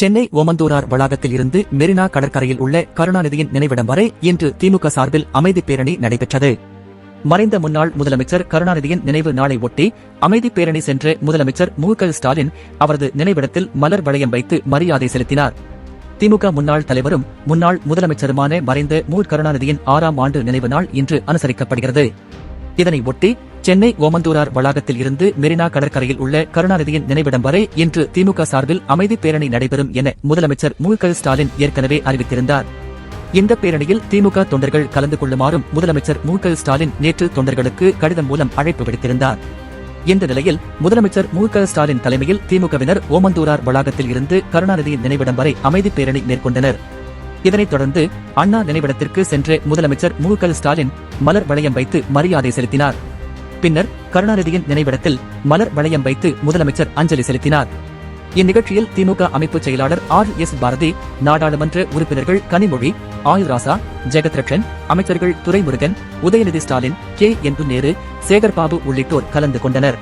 சென்னை ஓமந்தூரார் வளாகத்தில் இருந்து மெரினா கடற்கரையில் உள்ள கருணாநிதியின் நினைவிடம் வரை இன்று திமுக சார்பில் அமைதி பேரணி நடைபெற்றது. மறைந்த முன்னாள் முதலமைச்சர் கருணாநிதியின் நினைவு நாளை ஒட்டி அமைதி பேரணி சென்ற முதலமைச்சர் மு ஸ்டாலின் அவரது நினைவிடத்தில் மலர் வளையம் வைத்து மரியாதை செலுத்தினார். திமுக முன்னாள் தலைவரும் முன்னாள் முதலமைச்சருமான மறைந்த மு கருணாநிதியின் ஆறாம் ஆண்டு நினைவு நாள் இன்று அனுசரிக்கப்படுகிறது. இதனை ஒட்டி சென்னை ஓமந்தூரார் வளாகத்தில் இருந்து மெரினா கடற்கரையில் உள்ள கருணாநிதியின் நினைவிடம் வரை இன்று திமுக சார்பில் அமைதி பேரணி நடைபெறும் என முதலமைச்சர் மு க ஸ்டாலின் ஏற்கனவே அறிவித்திருந்தார். இந்த பேரணியில் திமுக தொண்டர்கள் கலந்து கொள்ளுமாறும் முதலமைச்சர் மு க ஸ்டாலின் நேற்று தொண்டர்களுக்கு கடிதம் மூலம் அழைப்பு விடுத்திருந்தார். இந்த நிலையில் முதலமைச்சர் மு க ஸ்டாலின் தலைமையில் திமுகவினர் ஓமந்தூரார் வளாகத்தில் இருந்து கருணாநிதியின் நினைவிடம் வரை அமைதி பேரணி மேற்கொண்டனர். இதனைத் தொடர்ந்து அண்ணா நினைவிடத்திற்கு சென்ற முதலமைச்சர் மு க ஸ்டாலின் மலர் வளையம் வைத்து மரியாதை செலுத்தினார். பின்னர் கருணாநிதியின் நினைவிடத்தில் மலர் வளையம் வைத்து முதலமைச்சர் அஞ்சலி செலுத்தினார். இந்நிகழ்ச்சியில் திமுக அமைப்பு செயலாளர் ஆர் எஸ் பாரதி நாடாளுமன்ற உறுப்பினர்கள் கனிமொழி ஆயுராசா ஜெகத்ரட்சன் அமைச்சர்கள் துரைமுருகன் உதயநிதி ஸ்டாலின் கே என் நேரு சேகர்பாபு உள்ளிட்டோர் கலந்து கொண்டனர்.